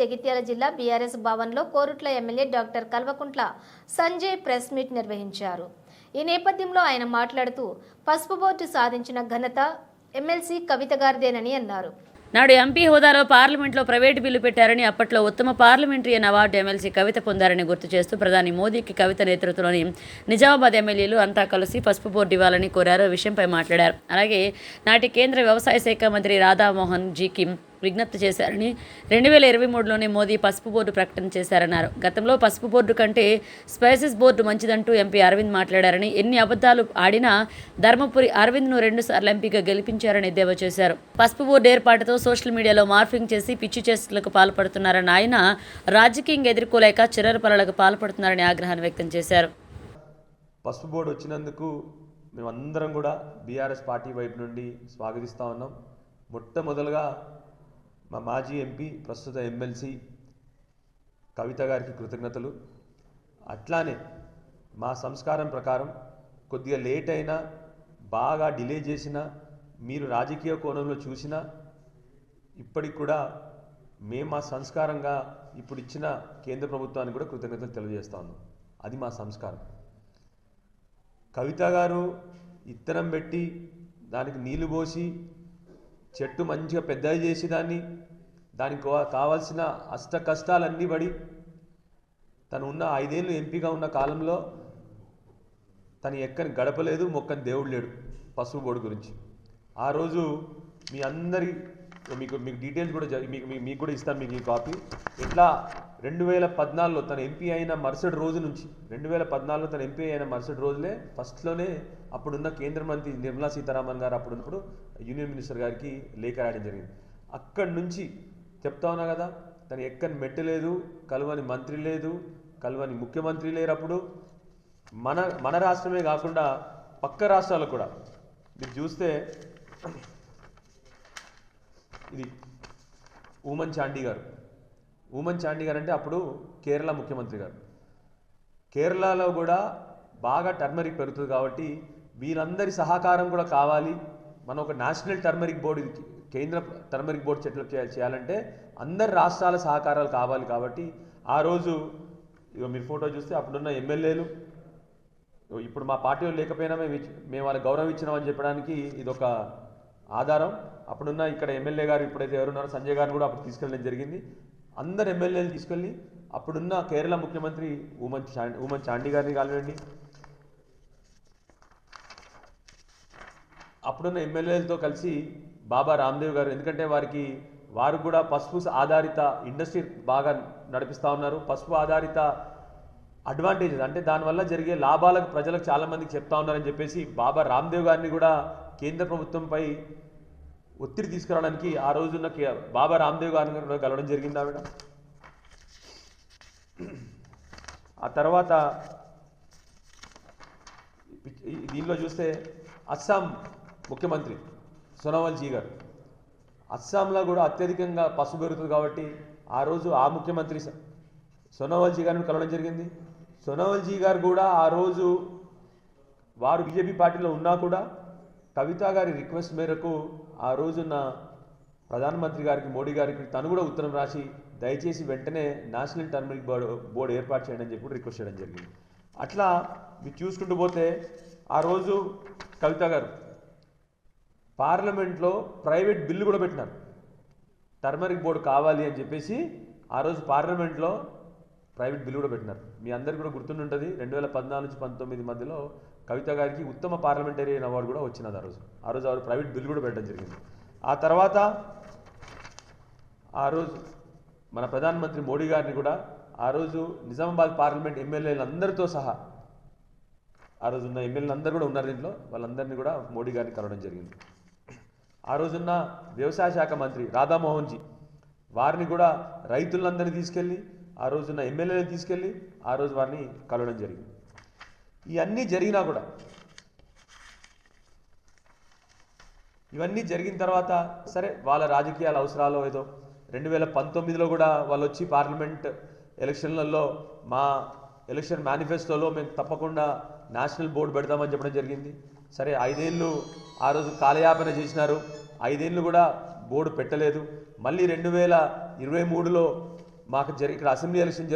జగిత్యాల జిల్లా బీఆర్ఎస్ భవన్లో Korutla MLA doctor Kalvakuntla Sanjay press meet నిర్వహించారు. ఈ నేపథ్యంలో ఆయన మాట్లాడుతూ పసుపు బోర్డు సాధించిన ఘనత ఎమ్మెల్సీ కవిత గారిదేనని అన్నారు. నాడు ఎంపీ హోదాలో పార్లమెంట్లో ప్రైవేటు బిల్లు పెట్టారని అప్పట్లో ఉత్తమ పార్లమెంటరీయన్ అవార్డు ఎమ్మెల్సీ కవిత పొందారని గుర్తు చేస్తూ ప్రధాని మోదీకి కవిత నేతృత్వంలోని నిజామాబాద్ ఎమ్మెల్యేలు అంతా కలిసి పసుపు బోర్డు ఇవ్వాలని కోరారు. విషయంపై మాట్లాడారు. అలాగే నాటి కేంద్ర వ్యవసాయ శాఖ మంత్రి రాధామోహన్ జీకి విజ్ఞప్తి చేశారని రెండు వేల ఇరవై మూడులోనే మోదీ పసుపు బోర్డు ప్రకటన చేశారన్నారు. గతంలో పసుపు బోర్డు కంటే స్పైసెస్ బోర్డు మంచిదంటూ ఎంపీ అరవింద్ మాట్లాడారని ఎన్ని అబద్ధాలు ఆడినా ధర్మపురి అరవింద్ను రెండుసార్లు ఎంపీగా గెలిపించారని ఎద్దేవా చేశారు. పసుపు బోర్డు ఏర్పాటుతో సోషల్ మీడియాలో మార్ఫింగ్ చేసి పిచ్చి చేష్టలకు పాల్పడుతున్నారని ఆయన రాజకీయంగా ఎదుర్కోలేక చిల్లర పనులకు పాల్పడుతున్నారని ఆగ్రహాన్ని వ్యక్తం చేశారు. పసుపు బోర్డు వచ్చినందుకు మేమందరం కూడా బీఆర్ఎస్ పార్టీ వైపు నుండి స్వాగతిస్తూ ఉన్నాం. మొట్టమొదలుగా మా మాజీ ఎంపీ ప్రస్తుత ఎమ్మెల్సీ కవిత గారికి కృతజ్ఞతలు. అట్లానే మా సంస్కారం ప్రకారం కొద్దిగా లేట్ అయినా బాగా డిలే చేసినా మీరు రాజకీయ కోణంలో చూసినా ఇప్పటికి కూడా మేము మా సంస్కారంగా ఇప్పుడు ఇచ్చిన కేంద్ర ప్రభుత్వానికి కూడా కృతజ్ఞతలు తెలియజేస్తా ఉన్నాం. అది మా సంస్కారం. కవిత గారు ఇత్తనం పెట్టి దానికి నీళ్ళు పోసి చెట్టు మంచిగా పెద్దది చేసి దాన్ని దానికి కావాల్సిన అష్ట కష్టాలన్నీ పడి తను ఉన్న ఐదేళ్ళు ఎంపీగా ఉన్న కాలంలో తను ఎక్కని గడపలేదు మొక్కని దేవుడు లేడు పసుపు బోర్డు గురించి. ఆ రోజు మీ అందరి మీకు మీకు డీటెయిల్స్ కూడా మీకు మీ- మీకు కూడా ఇస్తాను మీకు ఈ కాపీ ఎట్లా రెండు వేల పద్నాలుగులో తన ఎంపీ అయిన మరుసటి రోజు నుంచి రెండు వేల పద్నాలుగులో తన ఎంపీ అయిన మరుసటి రోజులే ఫస్ట్లోనే అప్పుడున్న కేంద్ర మంత్రి నిర్మలా సీతారామన్ గారు అప్పుడు ఉన్నప్పుడు యూనియన్ మినిస్టర్ గారికి లేఖ రాయడం జరిగింది. అక్కడి నుంచి చెప్తా ఉన్నా కదా తను ఎక్కని మెట్టు లేదు కలువని మంత్రి లేదు కలువని ముఖ్యమంత్రి లేరు అప్పుడు. మన మన రాష్ట్రమే కాకుండా పక్క రాష్ట్రాలు కూడా. మీరు చూస్తే ఇది ఊమన్ చాండీ గారు. ఊమన్ చాండీ గారు అంటే అప్పుడు కేరళ ముఖ్యమంత్రి గారు. కేరళలో కూడా బాగా టర్మరిక్ పెరుగుతుంది కాబట్టి వీరందరి సహకారం కూడా కావాలి. మనం ఒక నేషనల్ టర్మరిక్ బోర్డు ఇది. కేంద్ర టర్మరిక్ బోర్డు చెట్లు చేయాలంటే అందరి రాష్ట్రాల సహకారాలు కావాలి కాబట్టి ఆ రోజు ఇగో మీరు ఫోటో చూస్తే అప్పుడున్న ఎమ్మెల్యేలు ఇప్పుడు మా పార్టీలో లేకపోయినా మేము మేము వాళ్ళకి గౌరవం ఇచ్చినామని చెప్పడానికి ఇది ఒక ఆధారం. అప్పుడున్న ఇక్కడ ఎమ్మెల్యే గారు ఇప్పుడైతే ఎవరున్నారో సంజయ్ గారిని కూడా అప్పుడు తీసుకెళ్ళడం జరిగింది. అందరు ఎమ్మెల్యేలు తీసుకెళ్ళి అప్పుడున్న కేరళ ముఖ్యమంత్రి ఉమన్ చాండి ఉమన్ చాండీ గారిని కానివ్వండి అప్పుడున్న ఎమ్మెల్యేలతో కలిసి బాబా రామ్దేవ్ గారు ఎందుకంటే వారికి వారు కూడా పసుపు ఆధారిత ఇండస్ట్రీ బాగా నడిపిస్తూ ఉన్నారు. పసుపు ఆధారిత అడ్వాంటేజెస్ అంటే దానివల్ల జరిగే లాభాలకు ప్రజలకు చాలామందికి చెప్తా ఉన్నారని చెప్పేసి బాబా రామ్దేవ్ గారిని కూడా కేంద్ర ప్రభుత్వంపై ఒత్తిడి తీసుకురావడానికి ఆ రోజున్న బాబా రామ్దేవ్ గారిని కలవడం జరిగింది ఆవిడ. ఆ తర్వాత దీనిలో చూస్తే అస్సాం ముఖ్యమంత్రి సోనోవాల్ జీ గారు. అస్సాంలో కూడా అత్యధికంగా పసుపు పెరుగుతుంది కాబట్టి ఆ రోజు ఆ ముఖ్యమంత్రి స- సోనోవాల్ జీ గారిని కలవడం జరిగింది. సోనోవాల్ జీ గారు కూడా ఆ రోజు వారు బీజేపీ పార్టీలో ఉన్నా కూడా కవిత గారి రిక్వెస్ట్ మేరకు ఆ రోజున్న ప్రధానమంత్రి గారికి మోడీ గారికి తను కూడా ఉత్తరం రాసి దయచేసి వెంటనే నేషనల్ టర్మరిక్ బోర్డు బోర్డు ఏర్పాటు చేయండి అని చెప్పి రిక్వెస్ట్ చేయడం జరిగింది. అట్లా మీరు చూసుకుంటూ పోతే ఆ రోజు కవిత గారు పార్లమెంట్లో ప్రైవేట్ బిల్లు కూడా పెట్టినారు. టర్మరిక్ బోర్డు కావాలి అని చెప్పేసి ఆ రోజు పార్లమెంట్లో ప్రైవేట్ బిల్లు కూడా పెట్టినారు. మీ అందరికీ కూడా గుర్తుంటుంది రెండు వేల పద్నాలుగు నుంచి పంతొమ్మిది మధ్యలో కవిత గారికి ఉత్తమ పార్లమెంటేరియన్ అవార్డు కూడా వచ్చినది ఆ రోజు. ఆ రోజు ఆవిడ ప్రైవేట్ బిల్లు కూడా పెట్టడం జరిగింది. ఆ తర్వాత ఆ రోజు మన ప్రధానమంత్రి మోడీ గారిని కూడా ఆ రోజు నిజామాబాద్ పార్లమెంట్ ఎమ్మెల్యేలందరితో సహా ఆ రోజు ఉన్న ఎమ్మెల్యేలందరూ కూడా ఉన్నారు దీంట్లో. వాళ్ళందరినీ కూడా మోడీ గారిని కలవడం జరిగింది. ఆ రోజున్న వ్యవసాయ శాఖ మంత్రి రాధామోహన్ జీ వారిని కూడా రైతులందరినీ తీసుకెళ్ళి ఆ రోజున ఎమ్మెల్యేని తీసుకెళ్ళి ఆ రోజు వారిని కలవడం జరిగింది. ఇవన్నీ జరిగినా కూడా ఇవన్నీ జరిగిన తర్వాత సరే వాళ్ళ రాజకీయాల అవసరాలు ఏదో రెండు వేల పంతొమ్మిదిలో కూడా వాళ్ళు వచ్చి పార్లమెంట్ ఎలక్షన్లలో మా ఎలక్షన్ మేనిఫెస్టోలో మేము తప్పకుండా నేషనల్ బోర్డు పెడతామని చెప్పడం జరిగింది. సరే ఐదేళ్ళు ఆ రోజు కాలయాపన చేసినారు. ఐదేళ్ళు కూడా బోర్డు పెట్టలేదు. మళ్ళీ రెండు వేల ఇరవై మూడులో మాకు జరి ఇక్కడ అసెంబ్లీ ఎలక్షన్ జరుగుతుంది